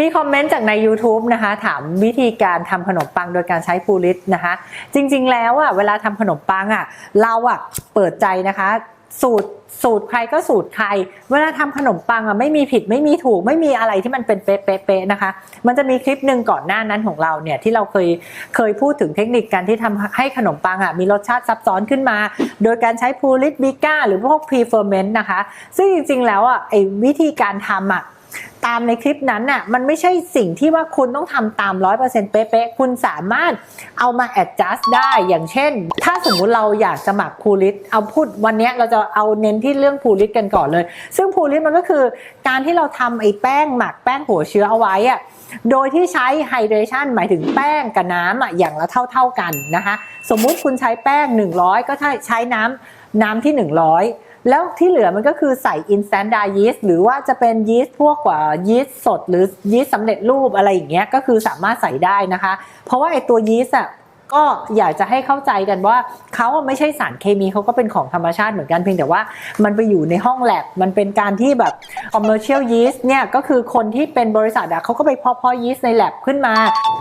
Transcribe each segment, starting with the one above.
มีคอมเมนต์จากใน YouTube นะคะ ถามวิธีการทำขนมปังโดยการใช้พูลิตนะคะ จริงๆแล้วอะเวลาทำขนมปังอะเราอะเปิดใจนะคะสูตรสูตรใครก็สูตรใคร เวลาทำขนมปังอะไม่มีผิดไม่มีถูกไม่มีอะไรที่มันเป็นเป๊ะๆนะคะ มันจะมีคลิปหนึ่งก่อนหน้านั้นของเราเนี่ยที่เราเคยเคยพูดถึงเทคนิคการที่ทำให้ขนมปังอะมีรสชาติซับซ้อนขึ้นมา โดยการใช้พูลิตบิก้าหรือพวกพรีเฟอร์เมนต์นะคะ ซึ่งจริงๆแล้วอะไอ้วิธีการทำอะ ตามในคลิปนั้นน่ะมันไม่ใช่สิ่งที่ว่าคุณต้องทำตาม 100%เป๊ะๆ คุณสามารถเอามา adjust ได้อย่างเช่น ถ้าสมมุติเราอยากจะหมักพูลิตเอาพูดวันนี้เราจะเอาเน้นที่เรื่องพูลิตกันก่อนเลย ซึ่งพูลิตมันก็คือการที่เราทำไอ้แป้งหมักแป้งหัวเชื้อเอาไว้อะโดยที่ใช้ไฮเดรชันหมายถึงแป้งกับน้ำอะอย่างละเท่า ๆกันนะคะ สมมุติคุณใช้แป้ง 100 ก็ใช้น้ำน้ำที่ 100 แล้วที่เหลือมันก็คือใส่ instant dye yeast หรือว่าจะเป็นยีสต์พวกกว่ายีสต์สด หรือยีสต์สำเร็จรูปอะไรอย่างเงี้ยก็คือสามารถใส่ได้นะคะ เพราะว่าไอตัวยีสต์อะ ก็อยากจะให้เข้าใจกันว่าเขาไม่ใช่สารเคมีเขาก็เป็นของธรรมชาติเหมือนกันเพียงแต่ว่ามันไปอยู่ในห้องแลบมันเป็นการที่แบบ commercial yeast เนี่ยก็คือคนที่เป็นบริษัทอะเขาก็ไปเพาะเพาะยีสต์ในแลบขึ้นมา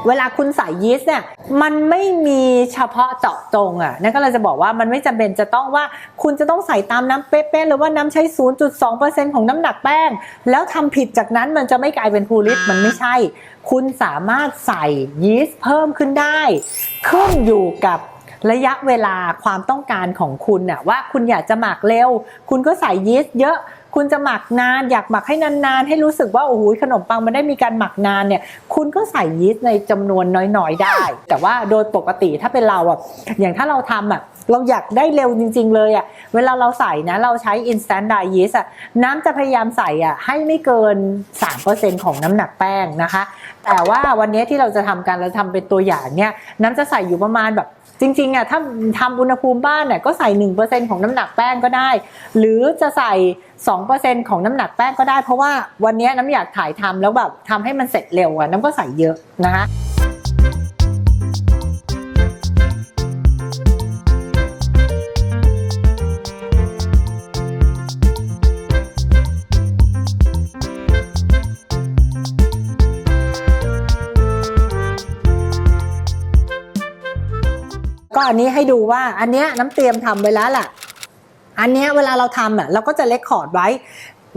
เวลาคุณใส่ยีสต์เนี่ยมันไม่มีเฉพาะเจาะจงอะนั่นก็เลยจะบอกว่ามันไม่จำเป็นจะต้องว่าคุณจะต้องใส่ตามน้ำเป๊ะๆหรือว่าน้ำใช้ 0.2%ของน้ำหนักแป้ง แล้วทำผิดจากนั้นมันจะไม่กลายเป็นพูลิตมันไม่ใช่ คุณสามารถใส่ยีสต์เพิ่มขึ้นได้ขึ้นอยู่กับระยะเวลาความต้องการของคุณน่ะว่าคุณอยากจะหมักเร็ว คุณก็ใส่ยีสต์เยอะ คุณจะหมักนานอยากหมักให้นานๆ ให้รู้สึกว่าโอ้โหขนมปังมันได้มีการหมักนานเนี่ย คุณก็ใส่ยีสต์ในจำนวนน้อยๆได้ แต่ว่าโดยปกติถ้าเป็นเราอะอย่างถ้าเราทำอะเราอยากได้เร็วจริง ๆ เลยอะเวลาเราใส่นะเราใช้ instant dye yeast อะน้ำจะพยายามใส่อะให้ไม่เกิน 3%ของน้ำหนักแป้งนะคะ แต่ว่าวันนี้ที่เราจะทำกันเราทำเป็นตัวอย่างเนี่ยน้ำจะใส่อยู่ประมาณแบบจริงๆอะถ้าทำอุณหภูมิบ้านเนี่ยก็ใส่ 1%ของน้ำหนักแป้งก็ได้ หรือจะใส่ 2%ของน้ำหนักแป้งก็ได้ เพราะว่าวันนี้น้ำอยากถ่ายทำแล้วแบบทำให้มันเสร็จเร็วอะน้ำก็ใส่เยอะนะคะ ก็อันนี้ให้ดูว่าอันเนี้ยน้ำเตรียมทำไว้แล้วแหละอันเนี้ยเวลาเราทำอะเราก็จะเลคคอร์ดไว้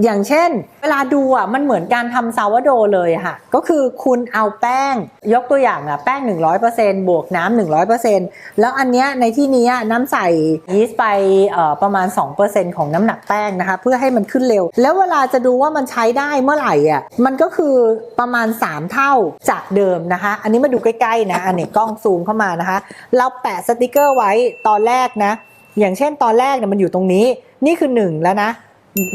อย่างเช่น เวลาดูอะมันเหมือนการทำซาวโดเลยค่ะ ก็คือคุณเอาแป้งยกตัวอย่างอะแป้ง 100%บวกน้ำ100%แล้วอันเนี้ยในที่นี้น้ำใส่ยีสต์ไปเอ่อประมาณ 2%ของน้ำหนักแป้งนะคะ เพื่อให้มันขึ้นเร็ว แล้วเวลาจะดูว่ามันใช้ได้เมื่อไหร่อะมันก็คือประมาณ 3 เท่าจากเดิมนะคะ อันนี้มาดูใกล้ๆนะอันนี้กล้องซูมเข้ามานะคะ เราแปะสติกเกอร์ไว้ตอนแรกนะอย่างเช่นตอนแรกเนี่ยมันอยู่ตรงนี้นี่คือ 1 แล้วนะ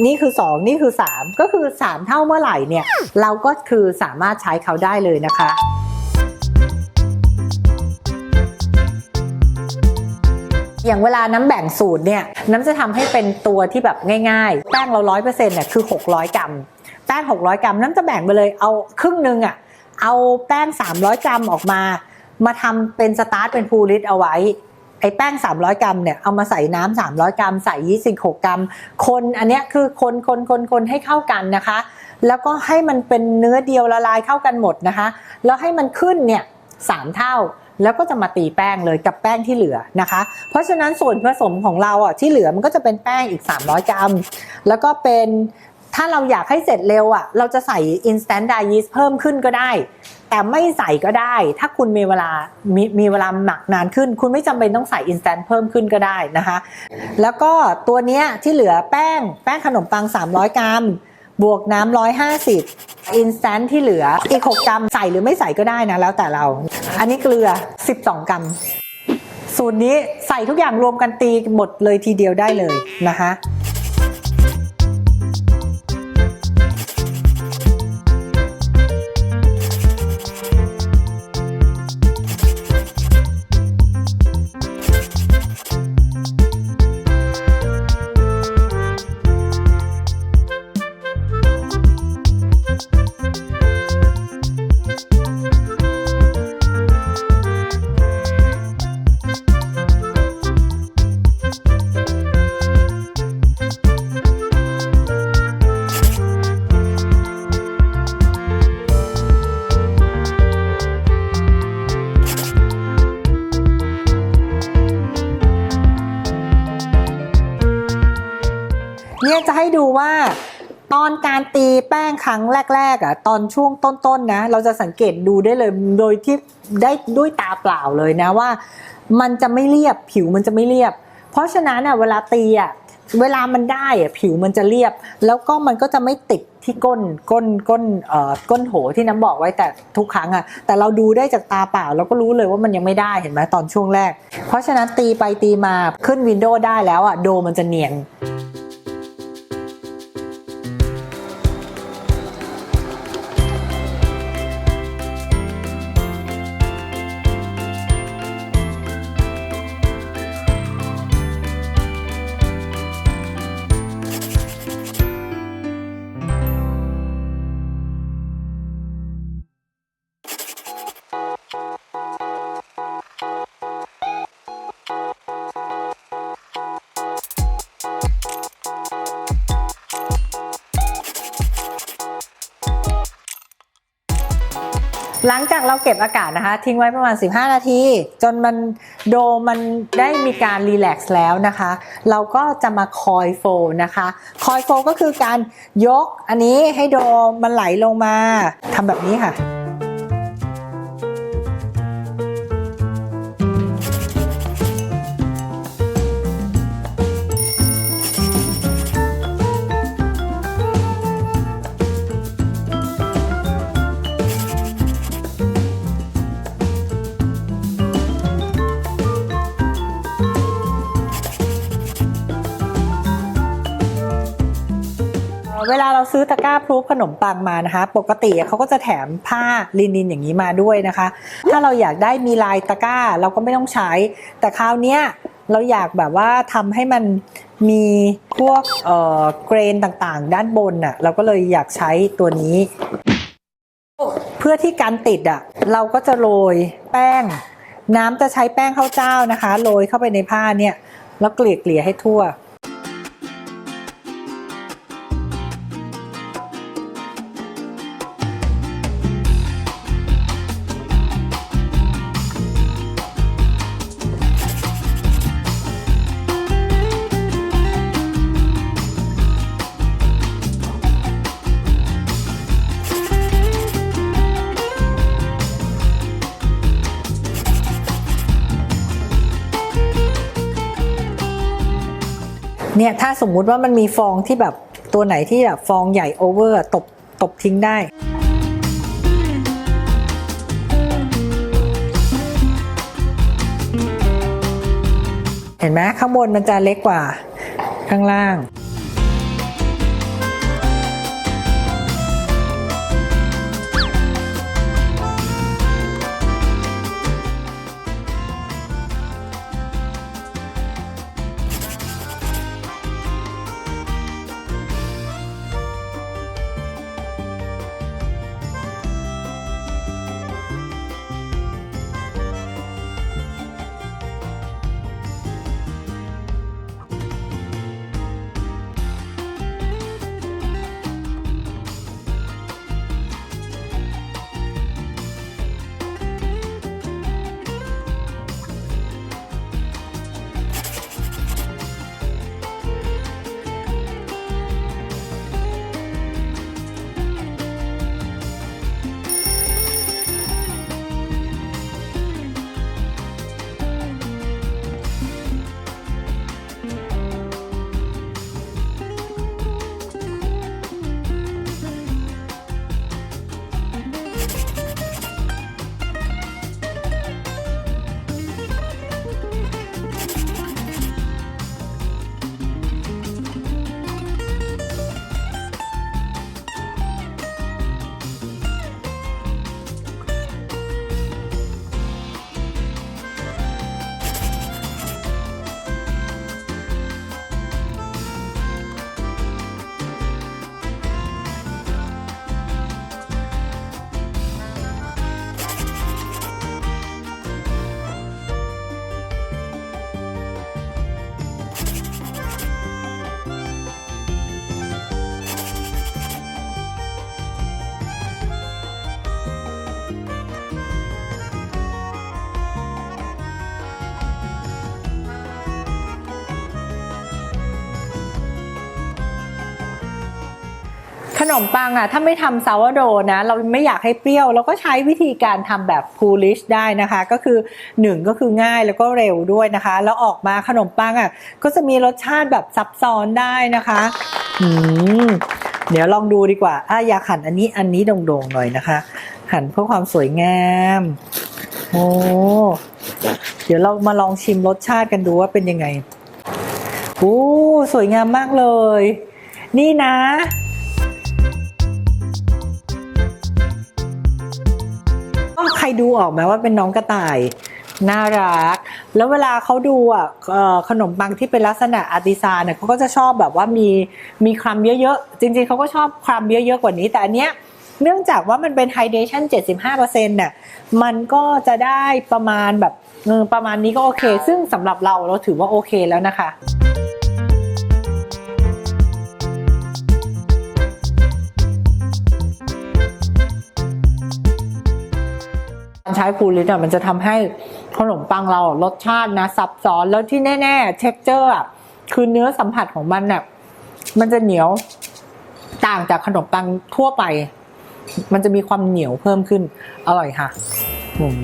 นี่คือ 2 นี่คือ 3 ก็คือ 3 เท่าเมื่อไหร่เนี่ย เราก็คือสามารถใช้เขาได้เลยนะคะอย่างเวลาน้ำแบ่งสูตรเนี่ยน้ำจะทำให้เป็นตัวที่แบบง่ายๆ แป้งเราร้อยเปอร์เซ็นต์เนี่ยคือ 600 กรัม แป้ง 600 กรัมน้ำจะแบ่งไปเลยเอาครึ่งหนึ่งอะ่ะเอาแป้ง 300 กรัมออกมา มาทำเป็นสตาร์ทเป็นพูลิตเอาไว้ ไอ้แป้ง 300 กรัมเนี่ยเอามาใส่น้ำ300 กรัม ใส่ยีสต์6กรัม คนอันเนี้ยคือคนคนคนคนให้เข้ากันนะคะ แล้วก็ให้มันเป็นเนื้อเดียวละลายเข้ากันหมดนะคะ แล้วให้มันขึ้นเนี่ยสามเท่าแล้วก็จะมาตีแป้งเลยกับแป้งที่เหลือนะคะ เพราะฉะนั้นส่วนผสมของเราอะที่เหลือมันก็จะเป็นแป้งอีก 300 กรัม แล้วก็เป็นถ้าเราอยากให้เสร็จเร็วอะเราจะใส่ instant dye yeast เพิ่มขึ้นก็ได้ แต่ไม่ใส่ก็ได้ ถ้าคุณมีเวลามีมีเวลาหมักนานขึ้น คุณไม่จำเป็นต้องใส่ instant เพิ่มขึ้นก็ได้นะคะ แล้วก็ตัวเนี้ยที่เหลือแป้งแป้งขนมปัง 300 กรัม บวกน้ำ150 instant ที่เหลืออีก 6 กรัมใส่หรือไม่ใส่ก็ได้นะแล้วแต่เรา อันนี้เกลือ 12 กรัม สูตรนี้ใส่ทุกอย่างรวมกันตีหมดเลยทีเดียวได้เลยนะคะ จะให้ดูว่าตอนการตีแป้งครั้งแรกๆอะตอนช่วงต้นๆนะ เราจะสังเกตดูได้เลยโดยที่ได้ด้วยตาเปล่าเลยนะว่า มันจะไม่เรียบผิวมันจะไม่เรียบ เพราะฉะนั้นอะเวลาตีอะเวลามันได้อะผิวมันจะเรียบ แล้วก็มันก็จะไม่ติดที่ก้นก้นก้นเอ่อก้นโหที่น้ำบอกไว้แต่ทุกครั้งอะแต่เราดูได้จากตาเปล่าเราก็รู้เลยว่ามันยังไม่ได้เห็นไหมตอนช่วงแรก เพราะฉะนั้นตีไปตีมาขึ้นวินโดว์ได้แล้วอะโดมันจะเนียน หลังจากเราเก็บอากาศนะคะ ทิ้งไว้ประมาณ 15 นาที จนมันโดมันได้มีการรีแลกซ์แล้วนะคะ เราก็จะมาคอยโฟนะคะคอยโฟก็คือการยกอันนี้ให้โดมันไหลลงมาทำแบบนี้ค่ะ เวลาเราซื้อตะกร้าพรูฟขนมปังมานะคะ ปกติเขาก็จะแถมผ้าลินินอย่างนี้มาด้วยนะคะ ถ้าเราอยากได้มีลายตะกร้าเราก็ไม่ต้องใช้ แต่คราวเนี้ยเราอยากแบบว่าทำให้มันมีพวกเอ่อเกรนต่างๆ ด้านบนน่ะเราก็เลยอยากใช้ตัวนี้ เพื่อที่การติดอะเราก็จะโรยแป้ง น้ำจะใช้แป้งข้าวเจ้านะคะ โรยเข้าไปในผ้าเนี่ยแล้วเกลี่ยเกลี่ยๆให้ทั่ว เนี่ยถ้าสมมุติว่ามันมีฟองที่แบบตัวไหนที่แบบฟองใหญ่โอเวอร์ตบตบทิ้งได้เห็นไหมข้างบนมันจะเล็กกว่าข้างล่าง นมปังอะถ้าไม่ทำซาวโดนะ เราไม่อยากให้เปรี้ยว เราก็ใช้วิธีการทำแบบพูลิชได้นะคะ ก็คือหนึ่งก็คือง่ายแล้วก็เร็วด้วยนะคะ แล้วออกมาขนมปังอะก็จะมีรสชาติแบบซับซ้อนได้นะคะอืมเดี๋ยวลองดูดีกว่าอะอยากหั่นอันนี้อันนี้โด่งๆหน่อยนะคะ หั่นเพื่อความสวยงามโอ้เดี๋ยวเรามาลองชิมรสชาติกันดูว่าเป็นยังไงโอ้สวยงามมากเลย นี่นะ รดูออกไหมว่าเป็นน้องกระต่าย น่ารัก แล้วเวลาเขาดูอะขนมปังที่เป็นลักษณะอาร์ติซานเนี่ยเขาก็จะชอบแบบว่ามีมีครัมเยอะๆ จริงๆเขาก็ชอบครัมเยอะๆกว่านี้ แต่อันเนี้ยเนื่องจากว่ามันเป็นไฮเดชัน75%เนี่ยมันก็จะได้ประมาณแบบประมาณนี้ก็โอเค ซึ่งสำหรับเราเราถือว่าโอเคแล้วนะคะ ใช้ฟูลิตอะมันจะทำให้ขนมปังเรารสชาตินะซับซ้อนแล้วที่แน่ๆเท็กเจอร์อะคือเนื้อสัมผัสของมันเนี่ยมันจะเหนียวต่างจากขนมปังทั่วไป มันจะมีความเหนียวเพิ่มขึ้น อร่อยค่ะอืม